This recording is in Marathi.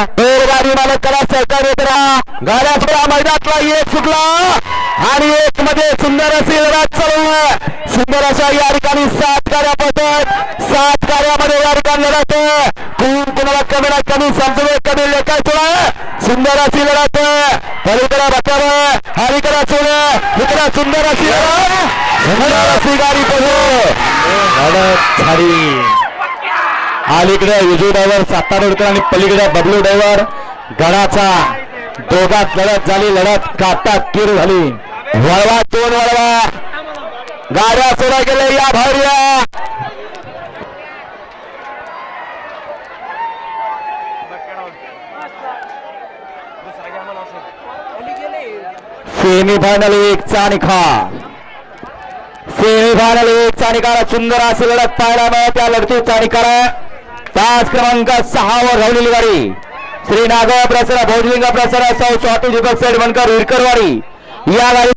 गाडी मालकाला सहकार्य करा. गाड्या सुद्धा मैदानातला एक सुटला आणि एक मध्ये सुंदर अशी लढत चालू सुंदर अशा या ठिकाणी सात गाड्या पडतात सात गाड्यामध्ये या ठिकाणी लढत कोण कोणाला कमी ना कमी समजवे कमी लेखाय तुला सुंदर अशी लढत पलीकडे बचाव अलीकडे सोड. इकडे सुंदर अशी लढत. सुंदर अशी गाडी पडू लढत झाली. अलीकडे विजय ड्रायव्हर साता रोडकर आणि पलीकडे बबलू ड्रायव्हर. गडाचा दोघात लढत झाली लढत काटा किर झाली. वळवा दोन वळवा. गाड्या सोडा गेले या बाहेर सेमीफायनल सेमी फायनल एक चा निकाल. सेमी फायनल एक चा निकाल. सुंदर अशी लढत पाहायला मिळत त्या लढतीचा निकाल. तास क्रमांक सहा वर धावलेली गाडी. श्री नागव प्रसरा भोजलिंग प्रसरा सौ स्वाती दीपक सेठ बनकर विरकरवाडी या गाडी